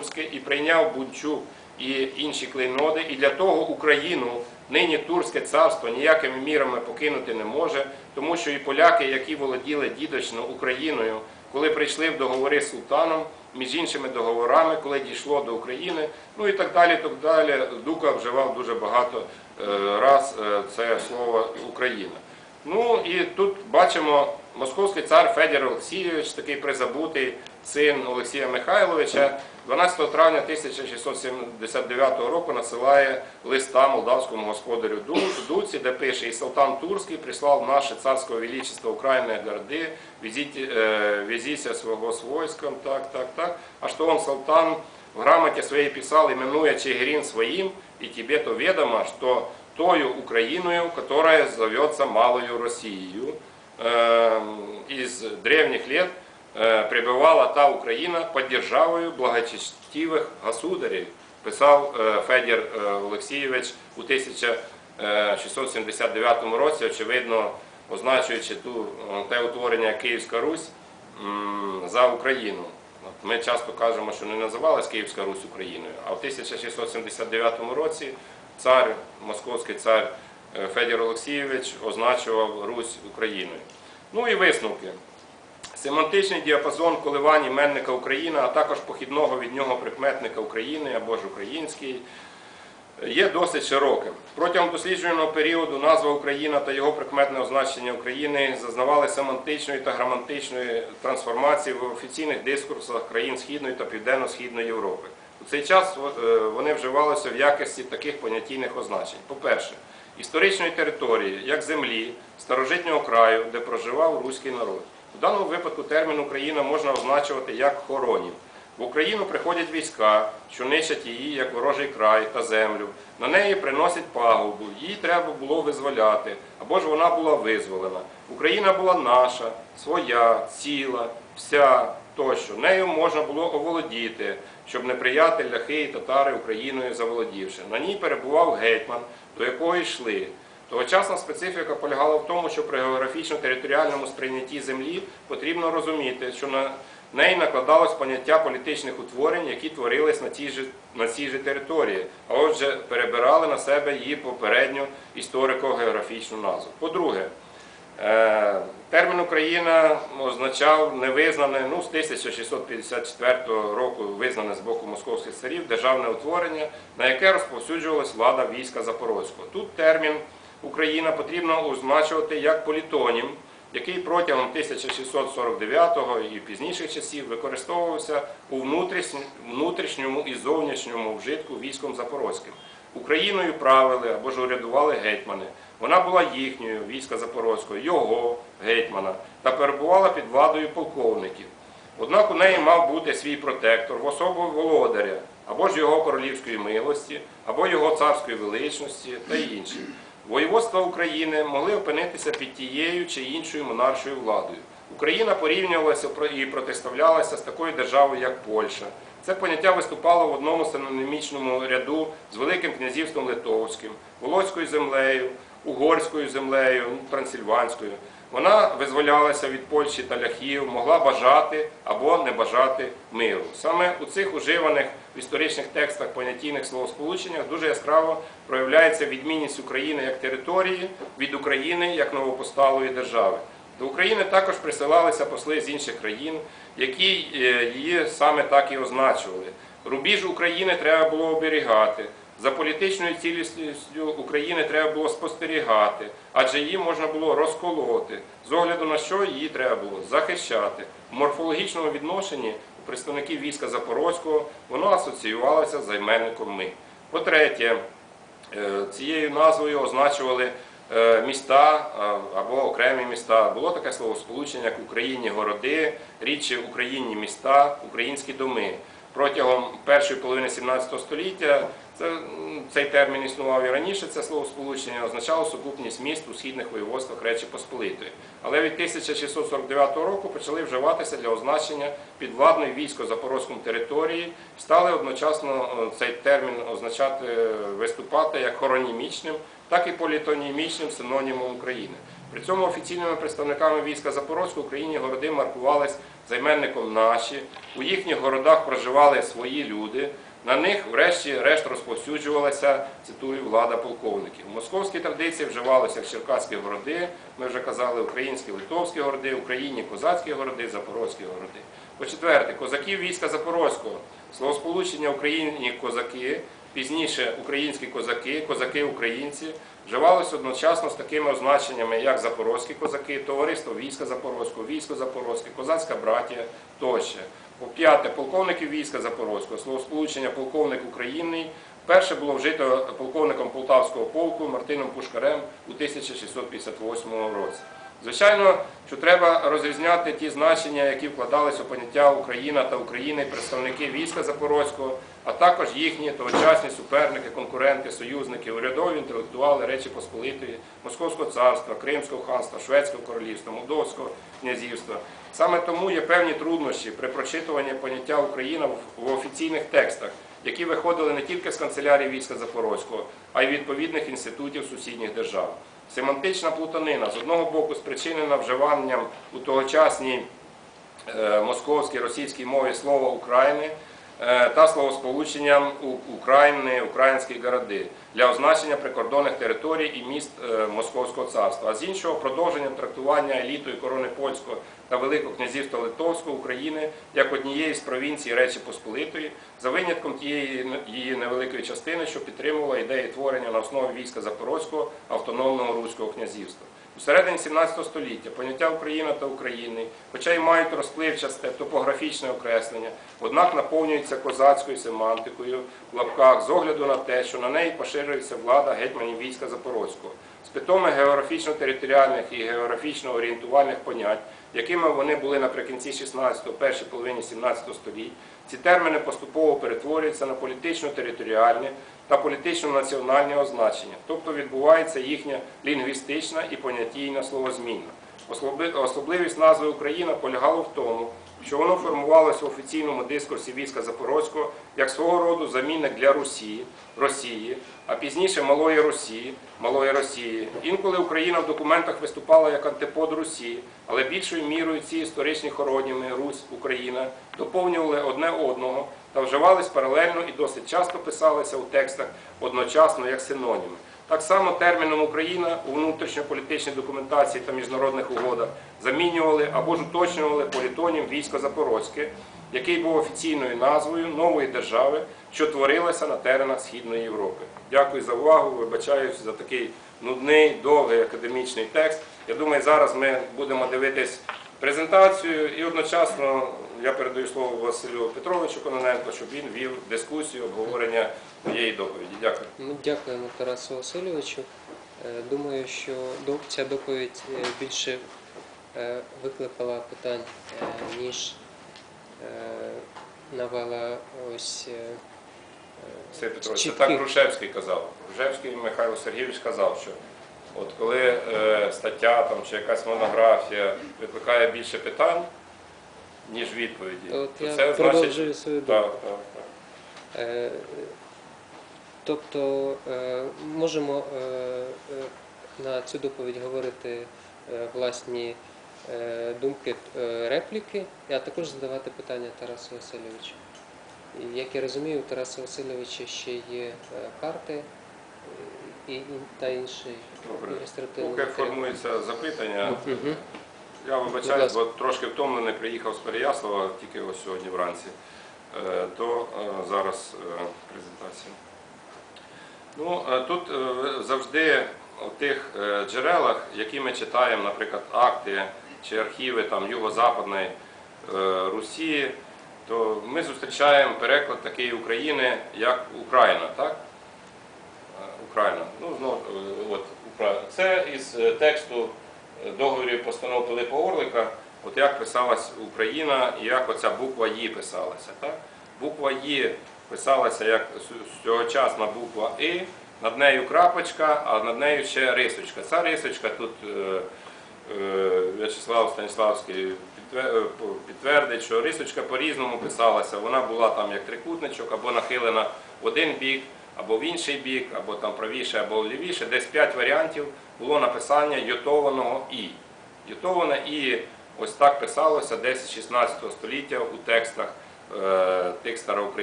турське і прийняв Бунчук і інші клейноди, і для того Україну нині Турське царство ніякими мірами покинути не може, тому що і поляки, які володіли дідочно Україною, коли прийшли в договори з султаном, між іншими договорами, коли дійшло до України, ну і так далі, так далі, Дука вживав дуже багато е, раз е, це слово Україна. Ну і тут бачимо московський цар Федір Олексійович, такий призабутий син Олексія Михайловича, 12 травня 1679 року насилає листа молдавському господарю Ду- Дуці, де пише «І Султан Турський прислав наше царськое величество Украины горды, везите, э, везися своего с войском, так, так, так. А что он, Султан, в грамоте своей писал, именуя Чигирин своим, и тебе то ведомо, что тою Украиною, которая зовется Малою Россией, из древних лет э, пребывала та Україна під державою благочестивих государів, писав е, Федір е, Олексійович у 1679 році, очевидно, означуючи ту, е, те утворення Київська Русь за Україну. Ми часто кажемо, що не називалась Київська Русь Україною, а в 1679 році цар, московський цар е, Федір Олексійович означував Русь Україною. Ну і висновки. Семантичний діапазон коливань іменника Україна, а також похідного від нього прикметника України або ж український, є досить широким. Протягом досліджуваного періоду назва Україна та його прикметне означення України зазнавали семантичної та граматичної трансформації в офіційних дискурсах країн Східної та Південно-Східної Європи. У цей час е, вони вживалися в якості таких понятійних означень. По-перше, історичної території, як землі, старожитнього краю, де проживав руський народ. У даному випадку термін Україна можна означувати як хоронів. В Україну приходять війська, що нищать її як ворожий край та землю. На неї приносять пагубу, її треба було визволяти, або ж вона була визволена. Україна була наша, своя, ціла, вся тощо. Нею можна було оволодіти, щоб неприятель ляхи і татари Україною заволодівши. На ній перебував гетьман, до якого йшли. Тогочасна специфіка полягала в тому, що при географічно-територіальному сприйнятті землі потрібно розуміти, що на неї накладалось поняття політичних утворень, які творились на цій же, на цій же території, а отже, перебирали на себе її попередню історико-географічну назву. По-друге, Е, Термін Україна означав невизнане, ну, з 1654 року визнане з боку московських царів державне утворення, на яке розповсюджувалась влада війська Запорозького. Тут термін Україна потрібно означувати як політонім, який протягом 1649 і пізніших часів використовувався у внутрішньому і зовнішньому вжитку військом Запорозьким. Україною правили або ж урядували гетьмани. Вона була їхньою, війська Запорозького, його гетьмана, та перебувала під владою полковників. Однак у неї мав бути свій протектор в особу володаря, або ж його королівської милості, або його царської величності та інші. Воєводства України могли опинитися під тією чи іншою монаршою владою. Україна порівнювалася і протиставлялася з такою державою, як Польща. Це поняття виступало в одному синонімічному ряду з Великим князівством Литовським, Волоською землею, Угорською землею, Трансильванською. Вона визволялася від Польщі та ляхів, могла бажати або не бажати миру. Саме у цих уживаних в історичних текстах понятійних словосполученнях дуже яскраво проявляється відмінність України як території від України як новопосталої держави. До України також присилалися посли з інших країн, які е, її саме так і означували. Рубіж України треба було оберігати. За політичною цілісністю України треба було спостерігати, адже її можна було розколоти, з огляду на що її треба було захищати. У морфологічному відношенні у представників війська Запорозького воно асоціювалося з займенником ми. По-третє, Е, Цією назвою означували е, міста або окремі міста. Було таке словосполучення, як Україні городи, рідші Українні міста, українські доми. Протягом першої половини 17 століття це, цей термін існував і раніше. Це словосполучення означало сукупність міст у східних воєводствах Речі Посполитої. Але від 1649 року почали вживатися для означення підвладної військо Запорозькому території, стали одночасно е, цей термін означати виступати як хоронімічним, так і політонімічним синонімом України. При цьому офіційними представниками війська Запорозького Україні городи маркувались займенником наші. У їхніх городах проживали свої люди. На них, врешті-решт, розповсюджувалася, цитую, влада полковників. В московській традиції вживалося черкаські городи, ми вже казали, українські литовські городи, Україні козацькі городи, запорозькі городи. По-четверте, козаків війська Запорозького, словосполучення Україні козаки, пізніше українські козаки, козаки-українці, вживалося одночасно з такими означеннями, як запорозькі козаки, товариство війська Запорозького, військо Запорозьке, козацька братія тощо. П'яте, полковників війська Запорозького, словосполучення полковник України перше було вжито полковником Полтавського полку Мартином Пушкарем у 1658 році. Звичайно, що треба розрізняти ті значення, які вкладались у поняття Україна та України представники війська Запорозького, а також їхні тогочасні суперники, конкуренти, союзники, урядові інтелектуали Речі Посполитої, Московського царства, Кримського ханства, Шведського королівства, Молдовського князівства. Саме тому є певні труднощі при прочитуванні поняття Україна в офіційних текстах, які виходили не тільки з канцелярії війська Запорозького, а й відповідних інститутів сусідніх держав. Семантична плутанина. З одного боку спричинена вживанням у тогочасній е, московській російській мові слова України е, та словосполученням «У- України, українські городи для означення прикордонних територій і міст е, Московського царства, а з іншого продовженням трактування елітою корони польського та Великого князівства Литовського України як однієї з провінцій Речі Посполитої, за винятком тієї її невеликої частини, що підтримувала ідеї творення на основі війська Запорозького автономного руського князівства. У середині 17 століття поняття Україна та України, хоча й мають розпливчасте топографічне окреслення, однак наповнюються козацькою семантикою в лапках з огляду на те, що на неї поширюється влада гетьманів війська Запорозького. З питоми географічно-територіальних і географічно-орієнтувальних понять, якими вони були наприкінці 16-го, першій половині 17 століть, ці терміни поступово перетворюються на політично-територіальні та політично-національні означення, тобто відбувається їхня лінгвістична і понятійна словозмінна. Особливість назви Україна полягала в тому, що воно формувалося в офіційному дискурсі війська Запорозького як свого роду замінник для Росії, Росії, а пізніше Малої Росії, Малої Росії. Інколи Україна в документах виступала як антипод Росії, але більшою мірою ці історичні хороніми Русь, Україна доповнювали одне одного та вживались паралельно і досить часто писалися у текстах одночасно як синоніми. Так само терміном Україна у внутрішньополітичній документації та міжнародних угодах замінювали або ж уточнювали політонім військо Запорозьке, який був офіційною назвою нової держави, що творилася на теренах Східної Європи. Дякую за увагу. Вибачаюсь за такий нудний, довгий академічний текст. Я думаю, зараз ми будемо дивитись презентацію і одночасно я передаю слово Василю Петровичу Кононенко, щоб він вів дискусію, обговорення моєї доповіді. Дякую. Дякуємо Тарасу Васильовичу. Е, Думаю, що ця доповідь е, більше е, викликала питань, ніж навела ось е, Сергій Петрович, це так Грушевський казав. Грушевський Михайло Сергійович казав, що от коли е, стаття там, чи якась монографія викликає більше питань, ніж відповіді, От то я це продовжую значить. свою думку. так, так. Е, Тобто е, можемо е, е, на цю доповідь говорити е, власні е, думки, е, репліки, а також задавати питання Тарасу Васильовичу. І, Як я розумію, у Тараса Васильовича ще є е, карти е, і, і- та інший Добре. ілюстративний Поки матеріал. формується запитання, Мгм. Я Будь вибачаюсь, бо трошки втомлений, приїхав з Переяслава тільки ось сьогодні вранці, е, то е, зараз е, презентація. Ну, тут завжди у тих джерелах, які ми читаємо, наприклад, акти чи архіви там, Юго-Западної Русі, то ми зустрічаємо переклад такий України, як Україна, так? Україна. Ну, знову, от, Україна. Це із тексту договорів постанов Пилипа Орлика, от як писалась Україна і як оця буква «І» писалася. Так? Буква «І» писалася як сьогочасна буква «И», над нею крапочка, а над нею ще рисочка. Ця рисочка тут е, е, В'ячеслав Станіславський е, підтвердить, що рисочка по-різному писалася. Вона була там як трикутничок або нахилена в один бік, або в інший бік, або там правіше, або лівіше. Десь 5 варіантів було написання йотованого і. Йотоване і ось так писалося десь 16 століття у текстах е, тих староукраїнських.